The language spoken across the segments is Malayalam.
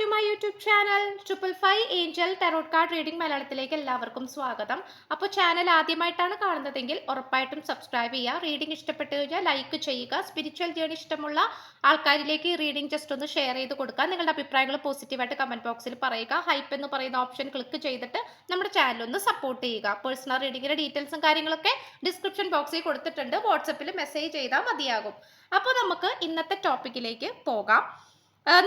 To my YouTube channel triple five angel tarot card reading മലയാളത്തിലേക്ക് എല്ലാവർക്കും സ്വാഗതം. അപ്പോൾ ചാനൽ ആദ്യമായിട്ടാണ് കാണുന്നതെങ്കിൽ ഉറപ്പായിട്ടും സബ്സ്ക്രൈബ് ചെയ്യുക റീഡിംഗ് ഇഷ്ടപ്പെട്ടു കഴിഞ്ഞാൽ ലൈക്ക് ചെയ്യുക സ്പിരിച്വൽ ജേണി ഇഷ്ടമുള്ള ആൾക്കാരിലേക്ക് ഈ റീഡിംഗ് ജസ്റ്റ് ഒന്ന് ഷെയർ ചെയ്ത് കൊടുക്കുക നിങ്ങളുടെ അഭിപ്രായങ്ങൾ പോസിറ്റീവായിട്ട് കമന്റ് ബോക്സിൽ പറയുക ഹൈപ്പ് എന്ന് പറയുന്ന ഓപ്ഷൻ ക്ലിക്ക് ചെയ്തിട്ട് നമ്മുടെ ചാനൽ ഒന്ന് സപ്പോർട്ട് ചെയ്യുക. പേഴ്സണൽ റീഡിങ്ങിന്റെ ഡീറ്റെയിൽസും കാര്യങ്ങളൊക്കെ ഡിസ്ക്രിപ്ഷൻ ബോക്സിൽ കൊടുത്തിട്ടുണ്ട് വാട്സപ്പിൽ മെസ്സേജ് ചെയ്താൽ മതിയാകും. അപ്പോൾ നമുക്ക് ഇന്നത്തെ ടോപ്പിക്കിലേക്ക് പോകാം.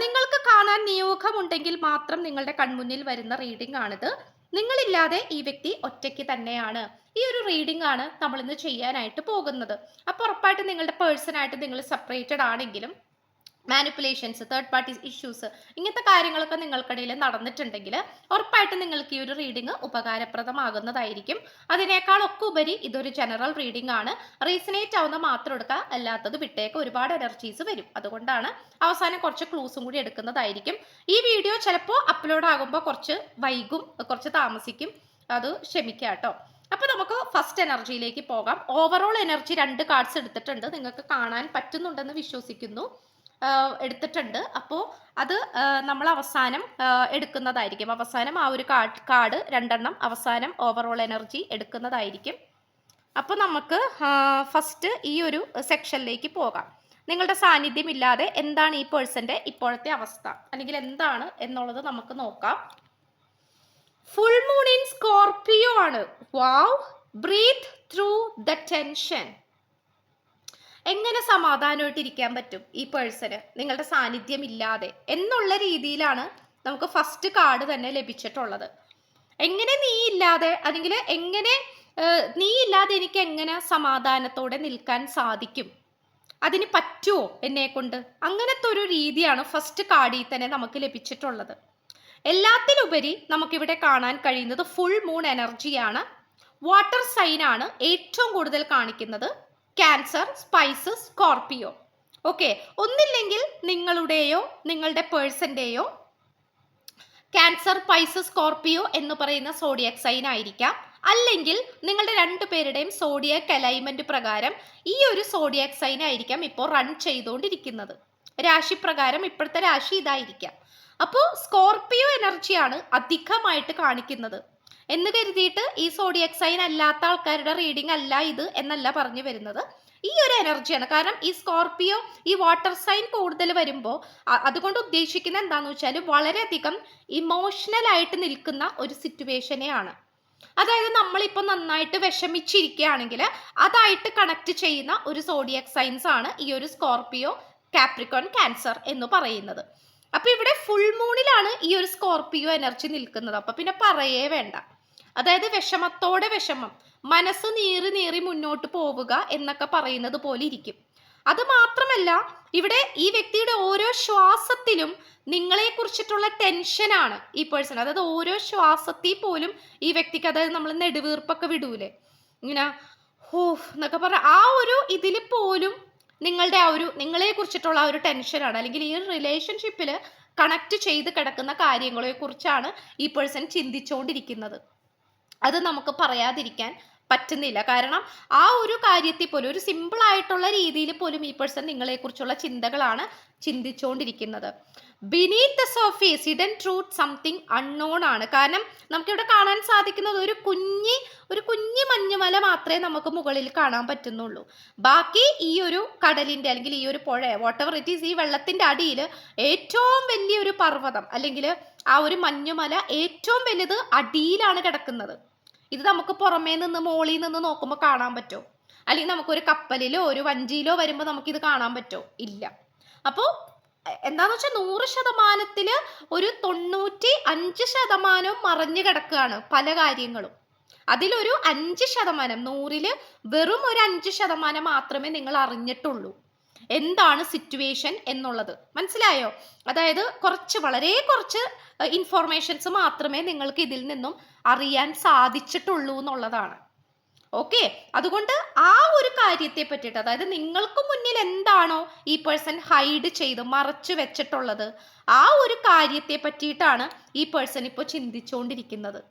നിങ്ങൾക്ക് കാണാൻ നിയോഗമുണ്ടെങ്കിൽ മാത്രം നിങ്ങളുടെ കൺമുന്നിൽ വരുന്ന റീഡിംഗ് ആണിത്. നിങ്ങളില്ലാതെ ഈ വ്യക്തി ഒറ്റയ്ക്ക് തന്നെയാണ്. ഈ ഒരു റീഡിംഗ് ആണ് നമ്മൾ ഇന്ന് ചെയ്യാനായിട്ട് പോകുന്നത്. അപ്പോൾ ഉറപ്പായിട്ട് നിങ്ങളുടെ പേഴ്സണായിട്ട് നിങ്ങൾ സെപ്പറേറ്റഡ് ആണെങ്കിലും മാനിപ്പുലേഷൻസ് തേർഡ് പാർട്ടി ഇഷ്യൂസ് ഇങ്ങനത്തെ കാര്യങ്ങളൊക്കെ നിങ്ങൾക്കിടയിൽ നടന്നിട്ടുണ്ടെങ്കിൽ ഉറപ്പായിട്ടും നിങ്ങൾക്ക് ഈ ഒരു റീഡിംഗ് ഉപകാരപ്രദമാകുന്നതായിരിക്കും. അതിനേക്കാളൊക്കെ ഉപരി ഇതൊരു ജനറൽ റീഡിംഗ് ആണ്. റീസണേറ്റ് ആവുന്ന മാത്രം എടുക്കുക അല്ലാത്തത് വിട്ടേക്ക് ഒരുപാട് എനർജീസ് വരും. അതുകൊണ്ടാണ് അവസാനം കുറച്ച് ക്ലൂസും കൂടി എടുക്കുന്നതായിരിക്കും. ഈ വീഡിയോ ചിലപ്പോൾ അപ്ലോഡ് ആകുമ്പോൾ കുറച്ച് വൈകും കുറച്ച് താമസിക്കും. അത് ക്ഷമിക്കുക കേട്ടോ. അപ്പോൾ നമുക്ക് ഫസ്റ്റ് എനർജിയിലേക്ക് പോകാം. ഓവറോൾ എനർജി രണ്ട് കാർഡ്സ് എടുത്തിട്ടുണ്ട്. നിങ്ങൾക്ക് കാണാൻ പറ്റുന്നുണ്ടെന്ന് വിശ്വസിക്കുന്നു. എടുത്തിട്ടുണ്ട്. അപ്പോൾ അത് നമ്മൾ അവസാനം എടുക്കുന്നതായിരിക്കും. അവസാനം ആ ഒരു കാർഡ് രണ്ടെണ്ണം അവസാനം ഓവറോൾ എനർജി എടുക്കുന്നതായിരിക്കും. അപ്പോൾ നമുക്ക് ഫസ്റ്റ് ഈ ഒരു സെക്ഷനിലേക്ക് പോകാം. നിങ്ങളുടെ സാന്നിധ്യം ഇല്ലാതെ എന്താണ് ഈ പേഴ്സന്റെ ഇപ്പോഴത്തെ അവസ്ഥ? അല്ലെങ്കിൽ എന്താണ് എന്നുള്ളത് നമുക്ക് നോക്കാം. ഫുൾ മൂൺ ഇൻ സ്കോർപിയോ ആണ്. Wow breathe through the tension എങ്ങനെ സമാധാനമായിട്ട് ഇരിക്കാൻ പറ്റും ഈ പേഴ്സന്? നിങ്ങളുടെ സാന്നിധ്യം ഇല്ലാതെ എന്നുള്ള രീതിയിലാണ് നമുക്ക് ഫസ്റ്റ് കാർഡ് തന്നെ ലഭിച്ചിട്ടുള്ളത്. എങ്ങനെ നീ ഇല്ലാതെ അല്ലെങ്കിൽ എങ്ങനെ നീ ഇല്ലാതെ എനിക്ക് എങ്ങനെ സമാധാനത്തോടെ നിൽക്കാൻ സാധിക്കും? അതിന് പറ്റുമോ എന്നെ കൊണ്ട്? അങ്ങനത്തെ ഒരു രീതിയാണ് ഫസ്റ്റ് കാർഡിൽ തന്നെ നമുക്ക് ലഭിച്ചിട്ടുള്ളത്. എല്ലാത്തിലുപരി നമുക്കിവിടെ കാണാൻ കഴിയുന്നത് ഫുൾ മൂൺ എനർജിയാണ് വാട്ടർ സൈനാണ് ഏറ്റവും കൂടുതൽ കാണിക്കുന്നത്. ക്യാൻസർ സ്പൈസസ് സ്കോർപ്പിയോ ഓക്കെ ഒന്നില്ലെങ്കിൽ നിങ്ങളുടെയോ നിങ്ങളുടെ പേഴ്സന്റെയോ ക്യാൻസർ പൈസസ് സ്കോർപ്പിയോ എന്ന് പറയുന്ന സോഡിയക് സൈൻ ആയിരിക്കാം. അല്ലെങ്കിൽ നിങ്ങളുടെ രണ്ടു പേരുടെയും സോഡിയക് അലൈൻമെന്റ് പ്രകാരം ഈ ഒരു സോഡിയക് സൈൻ ആയിരിക്കാം ഇപ്പോൾ റൺ ചെയ്തുകൊണ്ടിരിക്കുന്നത്. രാശി പ്രകാരം ഇപ്പോഴത്തെ രാശി ഇതായിരിക്കാം. അപ്പോൾ സ്കോർപ്പിയോ എനർജിയാണ് അധികമായിട്ട് കാണിക്കുന്നത്. എന്ന് കരുതിയിട്ട് ഈ സോഡിയക് സൈൻ അല്ലാത്ത ആൾക്കാരുടെ റീഡിംഗ് അല്ല ഇത് എന്നല്ല പറഞ്ഞു വരുന്നത്. ഈ ഒരു എനർജിയാണ് കാരണം ഈ സ്കോർപിയോ ഈ വാട്ടർ സൈൻ കൂടുതൽ വരുമ്പോൾ അതുകൊണ്ട് ഉദ്ദേശിക്കുന്ന എന്താന്ന് വെച്ചാൽ വളരെയധികം ഇമോഷണൽ ആയിട്ട് നിൽക്കുന്ന ഒരു സിറ്റുവേഷനെയാണ് അതായത് നമ്മളിപ്പോൾ നന്നായിട്ട് വിഷമിച്ചിരിക്കുകയാണെങ്കിൽ അതായിട്ട് കണക്ട് ചെയ്യുന്ന ഒരു സോഡിയക് സൈൻസ് ആണ് ഈ ഒരു സ്കോർപിയോ കാപ്രിക്കോൺ ക്യാൻസർ എന്ന് പറയുന്നത്. അപ്പൊ ഇവിടെ ഫുൾ മൂണിലാണ് ഈ ഒരു സ്കോർപിയോ എനർജി നിൽക്കുന്നത്. അപ്പൊ പിന്നെ പറയേ വേണ്ട. അതായത് വിഷമത്തോടെ വിഷമം. മനസ്സ് നീറി നീറി മുന്നോട്ട് പോവുക എന്നൊക്കെ പറയുന്നത് പോലെ ഇരിക്കും. അത് മാത്രമല്ല ഇവിടെ ഈ വ്യക്തിയുടെ ഓരോ ശ്വാസത്തിലും നിങ്ങളെ കുറിച്ചിട്ടുള്ള ടെൻഷനാണ് ഈ പേഴ്സൺ അതായത് ഓരോ ശ്വാസത്തിൽ പോലും ഈ വ്യക്തിക്ക് അതായത് നമ്മൾ നെടുവീർപ്പൊക്കെ വിടൂലേ? ഇങ്ങനെ ഹോ എന്നൊക്കെ പറഞ്ഞ ആ ഒരു ഇതിൽ പോലും നിങ്ങളുടെ ആ ഒരു നിങ്ങളെ കുറിച്ചിട്ടുള്ള ആ ഒരു ടെൻഷനാണ്. അല്ലെങ്കിൽ ഈ റിലേഷൻഷിപ്പിൽ കണക്ട് ചെയ്ത് കിടക്കുന്ന കാര്യങ്ങളെ കുറിച്ചാണ് ഈ പേഴ്സൺ ചിന്തിച്ചുകൊണ്ടിരിക്കുന്നത് അത് നമുക്ക് പറയാതിരിക്കാൻ പറ്റുന്നില്ല. കാരണം ആ ഒരു കാര്യത്തിൽ പോലും ഒരു സിമ്പിൾ ആയിട്ടുള്ള രീതിയിൽ പോലും ഈ പേഴ്സൺ നിങ്ങളെക്കുറിച്ചുള്ള ചിന്തകളാണ് ചിന്തിച്ചുകൊണ്ടിരിക്കുന്നത് beneath the surface hidden truth something unknown ആണ്. കാരണം നമുക്കിവിടെ കാണാൻ സാധിക്കുന്നത് ഒരു കുഞ്ഞി ഒരു കുഞ്ഞി മഞ്ഞുമല മാത്രമേ നമുക്ക് മുകളിൽ കാണാൻ പറ്റുന്നുള്ളൂ. ബാക്കി ഈ ഒരു കടലിന്റെ അല്ലെങ്കിൽ ഈ ഒരു പുഴ വാട്ടവർ ഇറ്റ് ഈസ് ഈ വെള്ളത്തിന്റെ അടിയിൽ ഏറ്റവും വലിയൊരു പർവതം അല്ലെങ്കിൽ ആ ഒരു മഞ്ഞുമല ഏറ്റവും വലുത് അടിയിലാണ് കിടക്കുന്നത്. ഇത് നമുക്ക് പുറമേ നിന്ന് മോളിൽ നിന്ന് നോക്കുമ്പോൾ കാണാൻ പറ്റുമോ അല്ലെങ്കിൽ നമുക്കൊരു കപ്പലിലോ ഒരു വഞ്ചിയിലോ വരുമ്പോൾ നമുക്കിത് കാണാൻ പറ്റുമോ ഇല്ല. അപ്പോൾ എന്താന്ന് വെച്ചാൽ നൂറ് ശതമാനത്തിൽ ഒരു തൊണ്ണൂറ്റി അഞ്ച് ശതമാനവും മറഞ്ഞു കിടക്കുകയാണ് പല കാര്യങ്ങളും. അതിലൊരു അഞ്ച് ശതമാനം നൂറിൽ വെറും ഒരു അഞ്ച് ശതമാനം മാത്രമേ നിങ്ങൾ അറിഞ്ഞിട്ടുള്ളൂ. എന്താണ് സിറ്റുവേഷൻ എന്നുള്ളത്. മനസ്സിലായോ? അതായത് കുറച്ച് വളരെ കുറച്ച് ഇൻഫോർമേഷൻസ് മാത്രമേ നിങ്ങൾക്ക് ഇതിൽ നിന്നും അറിയാൻ സാധിച്ചിട്ടുള്ളൂ എന്നുള്ളതാണ്. ഓക്കെ? അതുകൊണ്ട് ആ ഒരു കാര്യത്തെ പറ്റിയിട്ട് അതായത് നിങ്ങൾക്ക് മുന്നിൽ എന്താണോ ഈ പേഴ്സൺ ഹൈഡ് ചെയ്ത് മറച്ചു വെച്ചിട്ടുള്ളത് ആ ഒരു കാര്യത്തെ പറ്റിയിട്ടാണ് ഈ പേഴ്സൺ ഇപ്പോൾ ചിന്തിച്ചുകൊണ്ടിരിക്കുന്നത്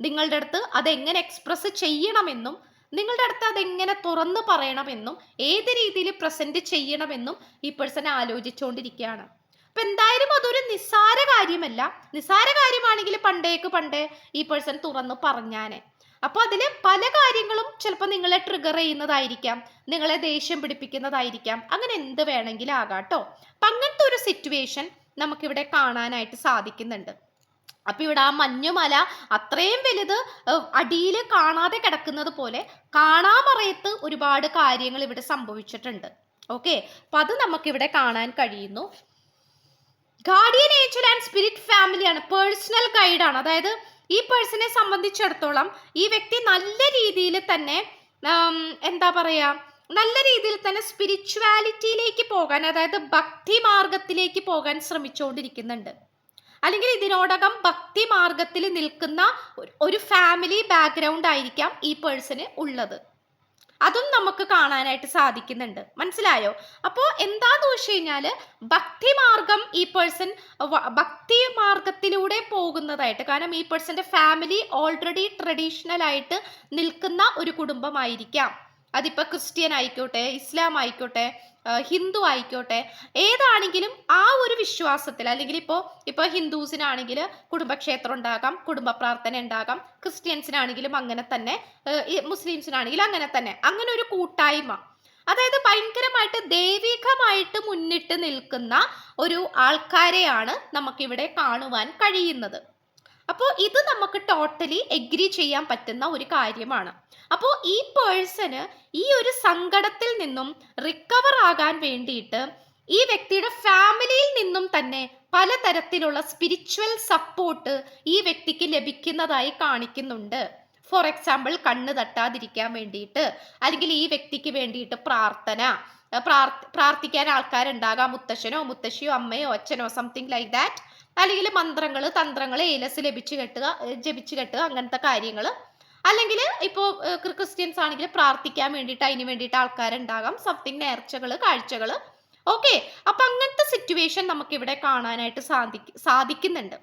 നിങ്ങളുടെ അടുത്ത് അതെങ്ങനെ എക്സ്പ്രസ് ചെയ്യണമെന്നും നിങ്ങളുടെ അടുത്ത് അതെങ്ങനെ തുറന്നു പറയണമെന്നും ഏത് രീതിയിൽ പ്രസന്റ് ചെയ്യണമെന്നും ഈ പേഴ്സൺ ആലോചിച്ചുകൊണ്ടിരിക്കുകയാണ് അപ്പൊ എന്തായാലും അതൊരു നിസ്സാര കാര്യമല്ല. നിസ്സാര കാര്യമാണെങ്കിൽ പണ്ടേക്ക് പണ്ടേ ഈ പേഴ്സൺ തുറന്നു പറഞ്ഞാനെ. അപ്പൊ അതിൽ പല കാര്യങ്ങളും ചിലപ്പോൾ നിങ്ങളെ ട്രിഗർ ചെയ്യുന്നതായിരിക്കാം. നിങ്ങളെ ദേഷ്യം പിടിപ്പിക്കുന്നതായിരിക്കാം. അങ്ങനെ എന്ത് വേണമെങ്കിലും ആകാട്ടോ അപ്പൊ അങ്ങനത്തെ ഒരു സിറ്റുവേഷൻ നമുക്കിവിടെ കാണാനായിട്ട് സാധിക്കുന്നുണ്ട്. അപ്പൊ ഇവിടെ ആ മഞ്ഞുമല അത്രയും വലുത് അടിയിൽ കാണാതെ കിടക്കുന്നത് പോലെ കാണാമറയത്ത് ഒരുപാട് കാര്യങ്ങൾ ഇവിടെ സംഭവിച്ചിട്ടുണ്ട്. ഓക്കെ അപ്പൊ അത് നമുക്കിവിടെ കാണാൻ കഴിയുന്നു. ഗാർഡിയൻ ഏഞ്ചൽ ആൻഡ് സ്പിരിറ്റ് ഫാമിലിയാണ് പേഴ്സണൽ ഗൈഡാണ് അതായത് ഈ പേഴ്സണെ സംബന്ധിച്ചിടത്തോളം ഈ വ്യക്തി നല്ല രീതിയിൽ തന്നെ എന്താ പറയുക നല്ല രീതിയിൽ തന്നെ സ്പിരിച്വാലിറ്റിയിലേക്ക് പോകാൻ അതായത് ഭക്തി മാർഗത്തിലേക്ക് പോകാൻ ശ്രമിച്ചുകൊണ്ടിരിക്കുന്നുണ്ട്. അല്ലെങ്കിൽ ഇതിനോടകം ഭക്തി മാർഗത്തിൽ നിൽക്കുന്ന ഒരു- ഫാമിലി ബാക്ക്ഗ്രൗണ്ട് ആയിരിക്കാം ഈ പേഴ്സന് ഉള്ളത്. അതും നമുക്ക് കാണാനായിട്ട് സാധിക്കുന്നുണ്ട്. മനസ്സിലായോ? അപ്പോൾ എന്താന്ന് വെച്ച് കഴിഞ്ഞാൽ ഭക്തി മാർഗം ഈ പേഴ്സൺ ഭക്തി മാർഗത്തിലൂടെ പോകുന്നതായിട്ട് കാരണം ഈ പേഴ്സന്റെ ഫാമിലി ഓൾറെഡി ട്രഡീഷണൽ ആയിട്ട് നിൽക്കുന്ന ഒരു കുടുംബമായിരിക്കാം. അതിപ്പോൾ ക്രിസ്ത്യൻ ആയിക്കോട്ടെ ഇസ്ലാം ആയിക്കോട്ടെ ഹിന്ദു ആയിക്കോട്ടെ ഏതാണെങ്കിലും ആ ഒരു വിശ്വാസത്തിൽ അല്ലെങ്കിൽ ഇപ്പോൾ ഇപ്പോൾ ഹിന്ദുസിനാണെങ്കിൽ കുടുംബക്ഷേത്രം ഉണ്ടാകാം കുടുംബ പ്രാർത്ഥന ഉണ്ടാകാം ക്രിസ്ത്യൻസിനാണെങ്കിലും അങ്ങനെ തന്നെ മുസ്ലിംസിനാണെങ്കിലും അങ്ങനെ തന്നെ അങ്ങനെ ഒരു കൂട്ടായ്മ. അതായത് ഭയങ്കരമായിട്ട് ദൈവികമായിട്ട് മുന്നിട്ട് നിൽക്കുന്ന ഒരു ആൾക്കാരെയാണ് നമുക്കിവിടെ കാണുവാൻ കഴിയുന്നത്. അപ്പോൾ ഇത് നമുക്ക് ടോട്ടലി എഗ്രി ചെയ്യാൻ പറ്റുന്ന ഒരു കാര്യമാണ്. അപ്പോൾ ഈ പേഴ്സണ് ഈ ഒരു സങ്കടത്തിൽ നിന്നും റിക്കവർ ആകാൻ വേണ്ടിയിട്ട് ഈ വ്യക്തിയുടെ ഫാമിലിയിൽ നിന്നും തന്നെ പലതരത്തിലുള്ള സ്പിരിച്വൽ സപ്പോർട്ട് ഈ വ്യക്തിക്ക് ലഭിക്കുന്നതായി കാണിക്കുന്നുണ്ട്. ഫോർ എക്സാമ്പിൾ കണ്ണ് തട്ടാതിരിക്കാൻ വേണ്ടിയിട്ട് അല്ലെങ്കിൽ ഈ വ്യക്തിക്ക് വേണ്ടിയിട്ട് പ്രാർത്ഥന പ്രാർത്ഥിക്കാൻ ആൾക്കാരുണ്ടാകാം. മുത്തശ്ശനോ മുത്തശ്ശിയോ അമ്മയോ അച്ഛനോ സംതിങ് ലൈക്ക് ദാറ്റ് അല്ലെങ്കിൽ മന്ത്രങ്ങൾ തന്ത്രങ്ങൾ ഏലസ് ലഭിച്ചു കെട്ടുക ജപിച്ചു കെട്ടുക അങ്ങനത്തെ കാര്യങ്ങൾ അല്ലെങ്കിൽ ഇപ്പോൾ ക്രിസ്ത്യൻസ് ആണെങ്കിൽ പ്രാർത്ഥിക്കാൻ വേണ്ടിയിട്ട് അതിന് വേണ്ടിയിട്ട് ആൾക്കാരുണ്ടാകാം. സംതിങ് നേർച്ചകൾ കാഴ്ചകൾ ഓക്കെ അപ്പം അങ്ങനത്തെ സിറ്റുവേഷൻ നമുക്കിവിടെ കാണാനായിട്ട് സാധിക്കും സാധിക്കുന്നുണ്ട്.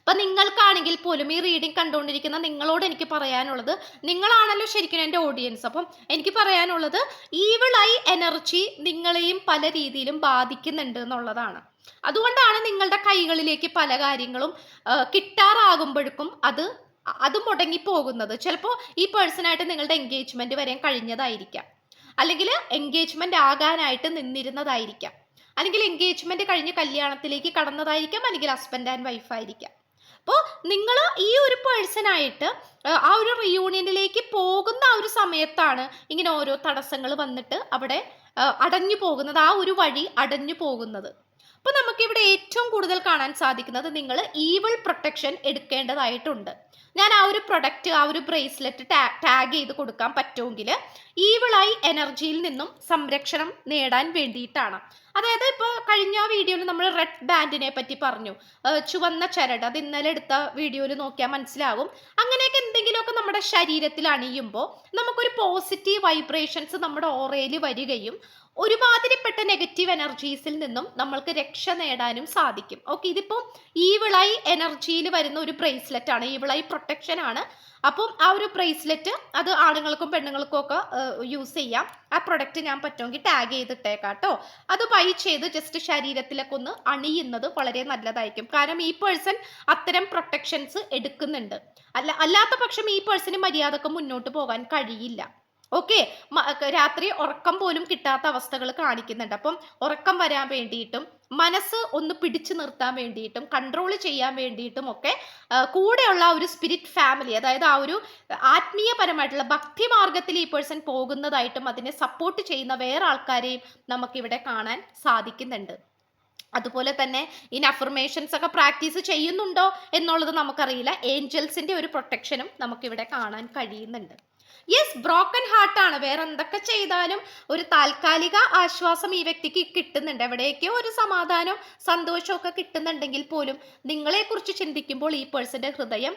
അപ്പൊ നിങ്ങൾക്കാണെങ്കിൽ പോലും ഈ റീഡിംഗ് കണ്ടുകൊണ്ടിരിക്കുന്ന നിങ്ങളോട് എനിക്ക് പറയാനുള്ളത് നിങ്ങളാണല്ലോ ശരിക്കും എന്റെ ഓഡിയൻസ് അപ്പം എനിക്ക് പറയാനുള്ളത് ഈവിളായി എനർജി നിങ്ങളെയും പല രീതിയിലും ബാധിക്കുന്നുണ്ട് എന്നുള്ളതാണ്. അതുകൊണ്ടാണ് നിങ്ങളുടെ കൈകളിലേക്ക് പല കാര്യങ്ങളും കിട്ടാറാകുമ്പോഴേക്കും അത് അത് മുടങ്ങിപ്പോകുന്നത്. ചിലപ്പോൾ ഈ പേഴ്സണായിട്ട് നിങ്ങളുടെ എൻഗേജ്മെന്റ് വരെ കഴിഞ്ഞതായിരിക്കാം. അല്ലെങ്കിൽ എൻഗേജ്മെന്റ് ആകാനായിട്ട് നിന്നിരുന്നതായിരിക്കാം. അല്ലെങ്കിൽ എൻഗേജ്മെന്റ് കഴിഞ്ഞ് കല്യാണത്തിലേക്ക് കടന്നതായിരിക്കാം അല്ലെങ്കിൽ ഹസ്ബൻഡ് ആൻഡ് വൈഫ് ആയിരിക്കാം. അപ്പോൾ നിങ്ങൾ ഈ ഒരു പേഴ്സണായിട്ട് ആ ഒരു റിയൂണിയനിലേക്ക് പോകുന്ന ആ ഒരു സമയത്താണ് ഇങ്ങനെ ഓരോ തടസ്സങ്ങൾ വന്നിട്ട് അവിടെ അടഞ്ഞു പോകുന്നത് ആ ഒരു വഴി അടഞ്ഞു പോകുന്നത്. അപ്പോൾ നമുക്കിവിടെ ഏറ്റവും കൂടുതൽ കാണാൻ സാധിക്കുന്നത് നിങ്ങൾ ഈവിൾ പ്രൊട്ടക്ഷൻ എടുക്കേണ്ടതായിട്ടുണ്ട്. ഞാൻ ആ ഒരു പ്രൊഡക്റ്റ് ആ ഒരു ബ്രേസ്ലെറ്റ് ടാഗ് ചെയ്ത് കൊടുക്കാൻ പറ്റുമെങ്കിൽ ഈവിളായി എനർജിയിൽ നിന്നും സംരക്ഷണം നേടാൻ വേണ്ടിയിട്ടാണ്. അതായത് ഇപ്പോൾ കഴിഞ്ഞ വീഡിയോയിൽ നമ്മൾ റെഡ് ബാൻഡിനെ പറ്റി പറഞ്ഞു. ചുവന്ന ചരട് അത് ഇന്നലെ എടുത്ത വീഡിയോയിൽ നോക്കിയാൽ മനസ്സിലാവും. അങ്ങനെയൊക്കെ എന്തെങ്കിലുമൊക്കെ നമ്മുടെ ശരീരത്തിൽ അണിയുമ്പോൾ നമുക്കൊരു പോസിറ്റീവ് വൈബ്രേഷൻസ് നമ്മുടെ ഓറയിൽ വരികയും ഒരുമാതിരിപ്പെട്ട നെഗറ്റീവ് എനർജീസിൽ നിന്നും നമ്മൾക്ക് രക്ഷ നേടാനും സാധിക്കും. ഓക്കെ ഇതിപ്പോൾ ഈവിളായി എനർജിയിൽ വരുന്ന ഒരു ബ്രേസ്ലെറ്റ് ആണ്. ഈവിളായി പ്രൊട്ടക്ഷൻ ആണ്. അപ്പം ആ ഒരു ബ്രേസ്ലെറ്റ് അത് ആണുങ്ങൾക്കും പെണ്ണുങ്ങൾക്കും ഒക്കെ യൂസ് ചെയ്യാം. ആ പ്രൊഡക്റ്റ് ഞാൻ പറ്റുമെങ്കിൽ ടാഗ് ചെയ്തിട്ടേക്കാം കേട്ടോ. അത് ബൈ ചെയ്ത് ജസ്റ്റ് ശരീരത്തിലൊക്കെ ഒന്ന് അണിയുന്നത് വളരെ നല്ലതായിരിക്കും. കാരണം ഈ പേഴ്സൺ അത്തരം പ്രൊട്ടക്ഷൻസ് എടുക്കുന്നുണ്ട്. അല്ല അല്ലാത്ത പക്ഷം ഈ പേഴ്സണ് മര്യാദയ്ക്ക് മുന്നോട്ട് പോകാൻ കഴിയില്ല. ഓക്കെ രാത്രി ഉറക്കം പോലും കിട്ടാത്ത അവസ്ഥകൾ കാണിക്കുന്നുണ്ട്. അപ്പം ഉറക്കം വരാൻ വേണ്ടിയിട്ടും മനസ്സ് ഒന്ന് പിടിച്ചു നിർത്താൻ വേണ്ടിയിട്ടും കൺട്രോൾ ചെയ്യാൻ വേണ്ടിയിട്ടും ഒക്കെ കൂടെയുള്ള ഒരു സ്പിരിറ്റ് ഫാമിലി അതായത് ആ ഒരു ആത്മീയപരമായിട്ടുള്ള ഭക്തി മാർഗത്തിൽ ഈ പേഴ്സൺ പോകുന്നതായിട്ടും അതിനെ സപ്പോർട്ട് ചെയ്യുന്ന വേറെ ആൾക്കാരെയും നമുക്കിവിടെ കാണാൻ സാധിക്കുന്നുണ്ട്. അതുപോലെ തന്നെ ഈ അഫർമേഷൻസ് ഒക്കെ പ്രാക്ടീസ് ചെയ്യുന്നുണ്ടോ എന്നുള്ളത് നമുക്കറിയില്ല. ഏഞ്ചൽസിന്റെ ഒരു പ്രൊട്ടക്ഷനും നമുക്കിവിടെ കാണാൻ കഴിയുന്നുണ്ട്. യെസ് ബ്രോക്കൺ ഹാർട്ടാണ് വേറെ എന്തൊക്കെ ചെയ്താലും ഒരു താൽക്കാലിക ആശ്വാസം ഈ വ്യക്തിക്ക് കിട്ടുന്നുണ്ട്. എവിടെയൊക്കെയോ ഒരു സമാധാനവും സന്തോഷവും ഒക്കെ കിട്ടുന്നുണ്ടെങ്കിൽ പോലും നിങ്ങളെക്കുറിച്ച് ചിന്തിക്കുമ്പോൾ ഈ പേഴ്സന്റെ ഹൃദയം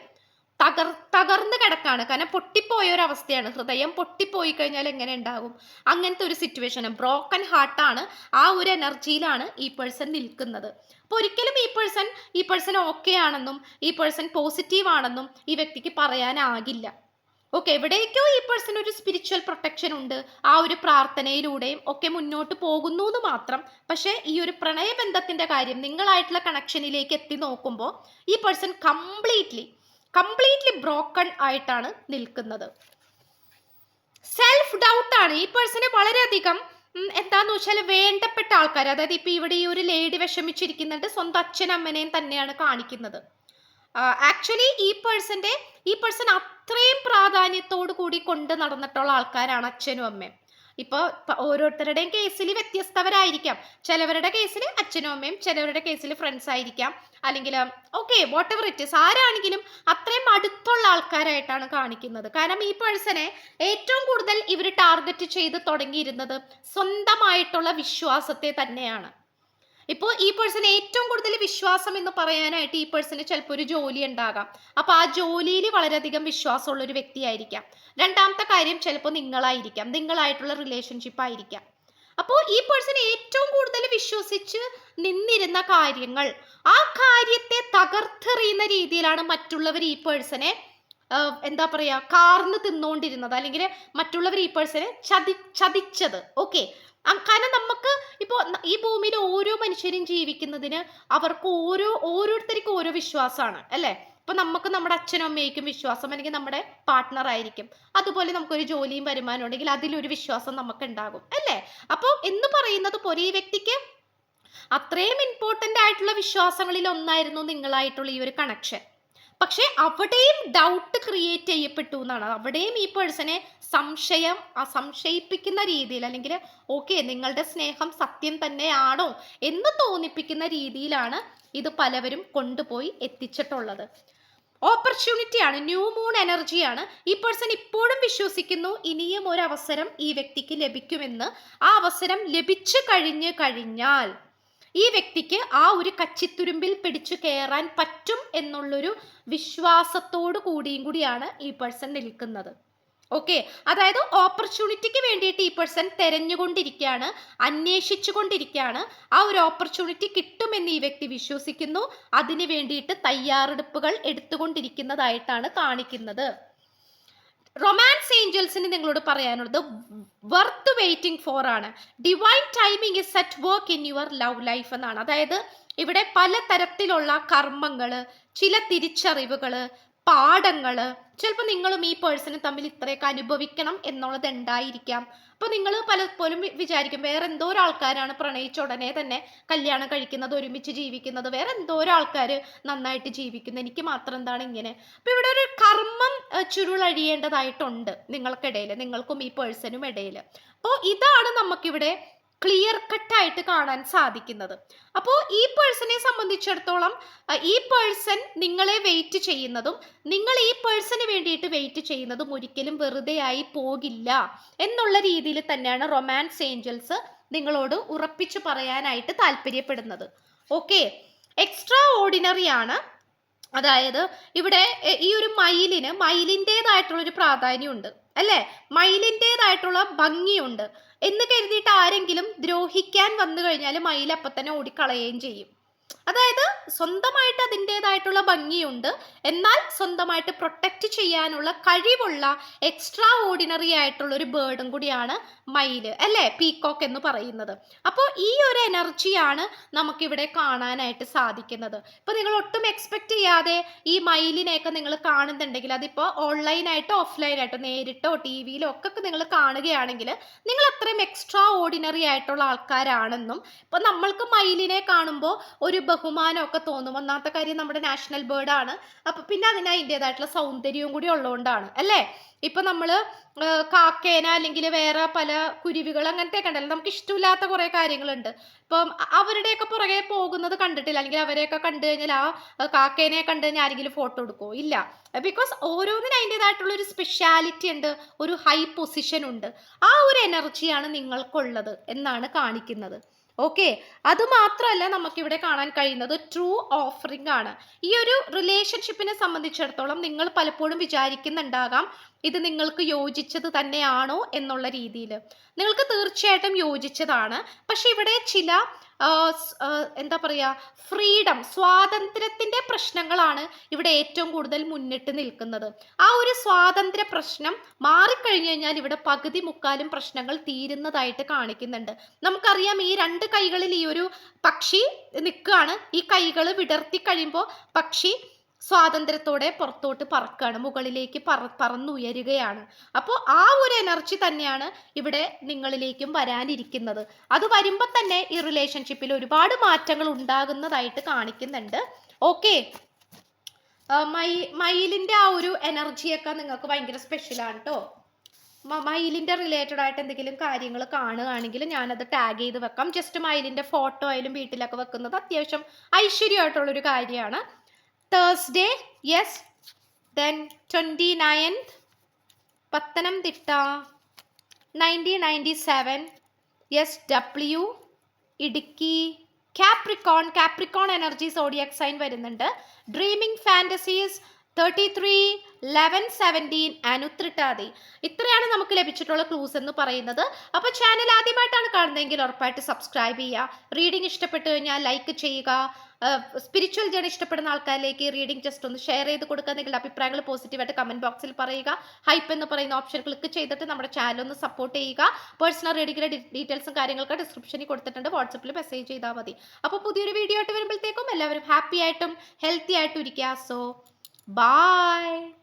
തകർ തകർന്നു കിടക്കാണ്. കാരണം പൊട്ടിപ്പോയ ഒരു അവസ്ഥയാണ്. ഹൃദയം പൊട്ടിപ്പോയി കഴിഞ്ഞാൽ എങ്ങനെ ഉണ്ടാകും? അങ്ങനത്തെ ഒരു സിറ്റുവേഷൻ ബ്രോക്കൺ ഹാർട്ടാണ് ആ ഒരു എനർജിയിലാണ് ഈ പേഴ്സൺ നിൽക്കുന്നത്. അപ്പോൾ ഒരിക്കലും ഈ പേഴ്സൺ ഈ പേഴ്സൺ ഓക്കെ ആണെന്നും ഈ പേഴ്സൺ പോസിറ്റീവ് ആണെന്നും ഈ വ്യക്തിക്ക് പറയാനാകില്ല. ഓക്കെ എവിടേക്കോ ഈ പേഴ്സൺ ഒരു സ്പിരിച്വൽ പ്രൊട്ടക്ഷൻ ഉണ്ട്. ആ ഒരു പ്രാർത്ഥനയിലൂടെയും ഒക്കെ മുന്നോട്ട് പോകുന്നു എന്ന് മാത്രം. പക്ഷേ ഈ ഒരു പ്രണയബന്ധത്തിന്റെ കാര്യം നിങ്ങളായിട്ടുള്ള കണക്ഷനിലേക്ക് എത്തി നോക്കുമ്പോൾ ഈ പേഴ്സൺ കംപ്ലീറ്റ്ലി കംപ്ലീറ്റ്ലി ബ്രോക്കൺ ആയിട്ടാണ് നിൽക്കുന്നത്. സെൽഫ് ഡൗട്ട് ആണ്. ഈ പേഴ്സണ് വളരെയധികം എന്താന്ന് വെച്ചാൽ വേണ്ടപ്പെട്ട ആൾക്കാർ അതായത് ഇപ്പൊ ഇവിടെ ഈ ഒരു ലേഡി വിഷമിച്ചിരിക്കുന്നുണ്ട് സ്വന്തം അച്ഛനും അമ്മനെയും തന്നെയാണ് കാണിക്കുന്നത്. ആക്ച്വലി ഈ പേഴ്സന്റെ ഈ പേഴ്സൺ അത്രയും പ്രാധാന്യത്തോടു കൂടി കൊണ്ട് നടന്നിട്ടുള്ള ആൾക്കാരാണ് അച്ഛനും അമ്മയും. ഇപ്പോൾ ഓരോരുത്തരുടെയും കേസിൽ വ്യത്യസ്തവരായിരിക്കാം. ചിലവരുടെ കേസിൽ അച്ഛനും അമ്മയും ചിലവരുടെ കേസിൽ ഫ്രണ്ട്സ് ആയിരിക്കാം. അല്ലെങ്കിൽ ഓക്കെ വാട്ട് എവർ ഇറ്റ് ആരാണെങ്കിലും അത്രയും അടുത്തുള്ള ആൾക്കാരായിട്ടാണ് കാണിക്കുന്നത്. കാരണം ഈ പേഴ്സണെ ഏറ്റവും കൂടുതൽ ഇവർ ടാർഗറ്റ് ചെയ്ത് തുടങ്ങിയിരുന്നത് സ്വന്തമായിട്ടുള്ള വിശ്വാസത്തെ തന്നെയാണ്. ഇപ്പോൾ ഈ പേഴ്സൺ ഏറ്റവും കൂടുതൽ വിശ്വാസം എന്ന് പറയാനായിട്ട് ഈ പേഴ്സന് ചിലപ്പോൾ ഒരു ജോലി ഉണ്ടാകാം. അപ്പോൾ ആ ജോലിയിൽ വളരെയധികം വിശ്വാസമുള്ള ഒരു വ്യക്തിയായിരിക്കാം രണ്ടാമത്തെ കാര്യം ചിലപ്പോൾ നിങ്ങളായിരിക്കാം. നിങ്ങളായിട്ടുള്ള റിലേഷൻഷിപ്പ് ആയിരിക്കാം. അപ്പോൾ ഈ പേഴ്സൺ ഏറ്റവും കൂടുതൽ വിശ്വസിച്ച് നിന്നിരുന്ന കാര്യങ്ങൾ ആ കാര്യത്തെ തകർത്തെറിയുന്ന രീതിയിലാണ് മറ്റുള്ളവർ ഈ പേഴ്സനെ എന്താ പറയുക കാർന്ന് തിന്നുകൊണ്ടിരുന്നത് അല്ലെങ്കിൽ മറ്റുള്ളവർ ഈ പേഴ്സണെ ചതി ചതിച്ചത്. ഓക്കെ കാരണം നമുക്ക് ഇപ്പോൾ ഈ ഭൂമിയിൽ ഓരോ മനുഷ്യരും ജീവിക്കുന്നതിന് അവർക്ക് ഓരോ ഓരോരുത്തർക്കും ഓരോ വിശ്വാസമാണ് അല്ലേ? ഇപ്പൊ നമുക്ക് നമ്മുടെ അച്ഛനും അമ്മയ്ക്കും വിശ്വാസം അല്ലെങ്കിൽ നമ്മുടെ പാർട്ട്ണർ ആയിരിക്കും. അതുപോലെ നമുക്കൊരു ജോലിയും വരുമാനം ഉണ്ടെങ്കിൽ അതിലൊരു വിശ്വാസം നമുക്ക് ഉണ്ടാകും അല്ലേ? അപ്പോൾ എന്ന് പറയുന്നത് പോലെ ഈ വ്യക്തിക്ക് അത്രയും ഇമ്പോർട്ടന്റ് ആയിട്ടുള്ള വിശ്വാസങ്ങളിൽ ഒന്നായിരുന്നു നിങ്ങളായിട്ടുള്ള ഈ ഒരു കണക്ഷൻ പക്ഷേ അവിടെയും ഡൗട്ട് ക്രിയേറ്റ് ചെയ്യപ്പെട്ടു എന്നാണ്. അവിടെയും ഈ പേഴ്സണെ സംശയം സംശയിപ്പിക്കുന്ന രീതിയിൽ അല്ലെങ്കിൽ ഓക്കെ നിങ്ങളുടെ സ്നേഹം സത്യം തന്നെയാണോ എന്ന് തോന്നിപ്പിക്കുന്ന രീതിയിലാണ് ഇത് പലവരും കൊണ്ടുപോയി എത്തിച്ചിട്ടുള്ളത്. ഓപ്പർച്യൂണിറ്റി ആണ് ന്യൂ മൂൺ എനർജിയാണ് ഈ പേഴ്സൺ ഇപ്പോഴും വിശ്വസിക്കുന്നു ഇനിയും ഒരു അവസരം ഈ വ്യക്തിക്ക് ലഭിക്കുമെന്ന്. ആ അവസരം ലഭിച്ചു കഴിഞ്ഞു കഴിഞ്ഞാൽ ഈ വ്യക്തിക്ക് ആ ഒരു കച്ചിത്തുരുമ്പിൽ പിടിച്ചു കയറാൻ പറ്റും എന്നുള്ളൊരു വിശ്വാസത്തോടു കൂടിയും കൂടിയാണ് ഈ പേഴ്സൺ നിൽക്കുന്നത്. ഓക്കെ അതായത് ഓപ്പർച്യൂണിറ്റിക്ക് വേണ്ടിയിട്ട് ഈ പേഴ്സൺ തെരഞ്ഞുകൊണ്ടിരിക്കുകയാണ് അന്വേഷിച്ചു കൊണ്ടിരിക്കുകയാണ് ആ ഒരു ഓപ്പർച്യൂണിറ്റി കിട്ടുമെന്ന് ഈ വ്യക്തി വിശ്വസിക്കുന്നു. അതിന് വേണ്ടിയിട്ട് തയ്യാറെടുപ്പുകൾ എടുത്തുകൊണ്ടിരിക്കുന്നതായിട്ടാണ് കാണിക്കുന്നത്. റൊമാൻസ് ഏഞ്ചൽസിന് നിങ്ങളോട് പറയാനുള്ളത് വർത്ത് വെയിറ്റിംഗ് ഫോർ ആണ്. Divine timing is set work in your love life എന്നാണ്. അതായത് ഇവിടെ പല തരത്തിലുള്ള കർമ്മങ്ങൾ ചില തിരിച്ചറിവുകൾ പാഠങ്ങൾ ചിലപ്പോൾ നിങ്ങളും ഈ പേഴ്സണും തമ്മിൽ ഇത്രയൊക്കെ അനുഭവിക്കണം എന്നുള്ളത് ഉണ്ടായിരിക്കാം. അപ്പോൾ നിങ്ങൾ പലപ്പോഴും വിചാരിക്കും വേറെ എന്തോ ആൾക്കാരാണ് പ്രണയിച്ച ഉടനെ തന്നെ കല്യാണം കഴിക്കുന്നത് ഒരുമിച്ച് ജീവിക്കുന്നത് വേറെ എന്തോ ആൾക്കാർ നന്നായിട്ട് ജീവിക്കുന്നത് എനിക്ക് മാത്രം എന്താണ് ഇങ്ങനെ. അപ്പോൾ ഇവിടെ ഒരു കർമ്മം ചുരുളഴിയേണ്ടതായിട്ടുണ്ട് നിങ്ങൾക്കിടയിൽ നിങ്ങൾക്കും ഈ പേഴ്സണും ഇടയിൽ അപ്പോൾ ഇതാണ് നമുക്കിവിടെ ക്ലിയർ കട്ടായിട്ട് കാണാൻ സാധിക്കുന്നത്. അപ്പോൾ ഈ പേഴ്സണെ സംബന്ധിച്ചിടത്തോളം ഈ പേഴ്സൺ നിങ്ങളെ വെയിറ്റ് ചെയ്യുന്നതും നിങ്ങൾ ഈ പേഴ്സണ് വേണ്ടിയിട്ട് വെയിറ്റ് ചെയ്യുന്നതും ഒരിക്കലും വെറുതെയായി പോകില്ല എന്നുള്ള രീതിയിൽ തന്നെയാണ് റൊമാൻസ് ഏഞ്ചൽസ് നിങ്ങളോട് ഉറപ്പിച്ചു പറയാനായിട്ട് താല്പര്യപ്പെടുന്നത്. ഓക്കെ എക്സ്ട്രാ ഓർഡിനറി ആണ്. അതായത് ഇവിടെ ഈ ഒരു മയിലിന് മയിലിന്റെതായിട്ടുള്ള ഒരു പ്രാധാന്യമുണ്ട് അല്ലേ? മയിലിന്റെതായിട്ടുള്ള ഭംഗിയുണ്ട് എന്ന് കരുതിയിട്ട് ആരെങ്കിലും ദ്രോഹിക്കാൻ വന്നു കഴിഞ്ഞാൽ മയിൽ അപ്പം തന്നെ ഓടിക്കളയുകയും ചെയ്യും. അതായത് സ്വന്തമായിട്ട് അതിന്റെതായിട്ടുള്ള ഭംഗിയുണ്ട്. എന്നാൽ സ്വന്തമായിട്ട് പ്രൊട്ടക്റ്റ് ചെയ്യാനുള്ള കഴിവുള്ള എക്സ്ട്രാ ഓർഡിനറി ആയിട്ടുള്ള ഒരു ബേർഡും കൂടിയാണ് മയിൽ അല്ലേ? പീക്കോക്ക് എന്ന് പറയുന്നത്. അപ്പോൾ ഈ ഒരു എനർജിയാണ് നമുക്കിവിടെ കാണാനായിട്ട് സാധിക്കുന്നത്. ഇപ്പോൾ നിങ്ങൾ ഒട്ടും എക്സ്പെക്റ്റ് ചെയ്യാതെ ഈ മയിലിനെയൊക്കെ നിങ്ങൾ കാണുന്നുണ്ടെങ്കിൽ അതിപ്പോൾ ഓൺലൈനായിട്ടോ ഓഫ്ലൈനായിട്ടോ നേരിട്ടോ ടി വിയിലോ ഒക്കെ നിങ്ങൾ കാണുകയാണെങ്കിൽ നിങ്ങൾ അത്രയും എക്സ്ട്രാ ഓർഡിനറി ആയിട്ടുള്ള ആൾക്കാരാണെന്നും ഇപ്പം നമ്മൾക്ക് മയിലിനെ കാണുമ്പോൾ ഒരു ബഹുമാനമൊക്കെ തോന്നും. ഒന്നാമത്തെ കാര്യം നമ്മുടെ നാഷണൽ ബേർഡാണ് അപ്പം പിന്നെ അതിന് അതിന്റെതായിട്ടുള്ള സൗന്ദര്യവും കൂടി ഉള്ളതുകൊണ്ടാണ്. അല്ലേ? ഇപ്പം നമ്മൾ കാക്കേന അല്ലെങ്കിൽ വേറെ പല കുരുവികൾ അങ്ങനത്തെ ഉണ്ടല്ലോ. നമുക്ക് ഇഷ്ടമില്ലാത്ത കുറേ കാര്യങ്ങളുണ്ട്. ഇപ്പം അവരുടെയൊക്കെ പുറകെ പോകുന്നത് കണ്ടിട്ടില്ല. അല്ലെങ്കിൽ അവരെയൊക്കെ കണ്ടു കഴിഞ്ഞാൽ ആ കാക്കേനെ കണ്ടു കഴിഞ്ഞാൽ ആരെങ്കിലും ഫോട്ടോ എടുക്കുമോ ഇല്ല. ബിക്കോസ് ഓരോന്നിനും അതിന്റെതായിട്ടുള്ള ഒരു സ്പെഷ്യാലിറ്റി ഉണ്ട്. ഒരു ഹൈ പൊസിഷൻ ഉണ്ട്. ആ ഒരു എനർജിയാണ് നിങ്ങൾക്കുള്ളത് എന്നാണ് കാണിക്കുന്നത്. ഓക്കെ മാത്രമല്ല നമുക്കിവിടെ കാണാൻ കഴിയുന്നത് ട്രൂ ഓഫറിംഗ് ആണ്. ഈ ഒരു റിലേഷൻഷിപ്പിനെ സംബന്ധിച്ചിടത്തോളം നിങ്ങൾ പലപ്പോഴും വിചാരിക്കുന്നുണ്ടാകാം ഇത് നിങ്ങൾക്ക് യോജിച്ചത് തന്നെയാണോ എന്നുള്ള രീതിയിൽ നിങ്ങൾക്ക് തീർച്ചയായിട്ടും യോജിച്ചതാണ്. പക്ഷെ ഇവിടെ ചില എന്താ പറയുക ഫ്രീഡം സ്വാതന്ത്ര്യത്തിന്റെ പ്രശ്നങ്ങളാണ് ഇവിടെ ഏറ്റവും കൂടുതൽ മുന്നിട്ട് നിൽക്കുന്നത്. ആ ഒരു സ്വാതന്ത്ര്യ പ്രശ്നം മാറിക്കഴിഞ്ഞു കഴിഞ്ഞാൽ ഇവിടെ പകുതി മുക്കാലും പ്രശ്നങ്ങൾ തീരുന്നതായിട്ട് കാണിക്കുന്നുണ്ട്. നമുക്കറിയാം ഈ രണ്ട് കൈകളിൽ ഈ ഒരു പക്ഷി നിൽക്കുകയാണ്. ഈ കൈകൾ വിടർത്തി കഴിയുമ്പോൾ പക്ഷി സ്വാതന്ത്ര്യത്തോടെ പുറത്തോട്ട് പറക്കുകയാണ് മുകളിലേക്ക് പറ പറന്നുയരുകയാണ്. അപ്പോൾ ആ ഒരു എനർജി തന്നെയാണ് ഇവിടെ നിങ്ങളിലേക്കും വരാനിരിക്കുന്നത്. അത് വരുമ്പോൾ തന്നെ ഈ റിലേഷൻഷിപ്പിൽ ഒരുപാട് മാറ്റങ്ങൾ ഉണ്ടാകുന്നതായിട്ട് കാണിക്കുന്നുണ്ട്. ഓക്കെ മൈ മയിലിന്റെ ആ ഒരു എനർജിയൊക്കെ നിങ്ങൾക്ക് ഭയങ്കര സ്പെഷ്യലാണ് കേട്ടോ മയിലിന്റെ റിലേറ്റഡ് ആയിട്ട് എന്തെങ്കിലും കാര്യങ്ങൾ കാണുകയാണെങ്കിൽ ഞാനത് ടാഗ് ചെയ്ത് വെക്കാം. ജസ്റ്റ് മയിലിന്റെ ഫോട്ടോ ആയാലും വീട്ടിലൊക്കെ വെക്കുന്നത് അത്യാവശ്യം ഐശ്വര്യമായിട്ടുള്ളൊരു കാര്യമാണ്. Thursday yes then twenty ninth Pathanamthitta nineteen ninety seven yes W Idukki Capricorn Capricorn energy zodiac sign വരുന്നുണ്ട്. Dreaming fantasies thirty three eleven seventeen അനുത്രിട്ടാതി ഇത്രയാണ് നമുക്ക് ലഭിച്ചിട്ടുള്ള ക്ലൂസ് എന്ന് പറയുന്നത്. അപ്പോൾ ചാനൽ ആദ്യമായിട്ടാണ് കാണുന്നതെങ്കിൽ ഉറപ്പായിട്ട് സബ്സ്ക്രൈബ് ചെയ്യുക. റീഡിംഗ് ഇഷ്ടപ്പെട്ടു കഴിഞ്ഞാൽ ലൈക്ക് ചെയ്യുക. സ്പിരിച്വൽ ജേണി ഇഷ്ടപ്പെടുന്ന ആൾക്കാരിലേക്ക് റീഡിംഗ് ജസ്റ്റ് ഒന്ന് ഷെയർ ചെയ്ത് കൊടുക്കുക നിങ്ങളുടെ അഭിപ്രായങ്ങൾ പോസിറ്റീവായിട്ട് കമന്റ് ബോക്സിൽ പറയുക. ഹൈപ്പ് എന്ന് പറയുന്ന ഓപ്ഷൻ ക്ലിക്ക് ചെയ്തിട്ട് നമ്മുടെ ചാനൽ ഒന്ന് സപ്പോർട്ട് ചെയ്യുക. പേഴ്സണൽ റീഡിങ്ങിന്റെ ഡീറ്റെയിൽസും കാര്യങ്ങളൊക്കെ ഡിസ്ക്രിപ്ഷനിൽ കൊടുത്തിട്ടുണ്ട്. വാട്സപ്പിൽ മെസ്സേജ് ചെയ്താൽ മതി. അപ്പോൾ പുതിയൊരു വീഡിയോ ആയിട്ട് വരുമ്പോഴത്തേക്കും എല്ലാവരും ഹാപ്പി ആയിട്ടും ഹെൽത്തി ആയിട്ടും ഇരിക്കുക. So Bye.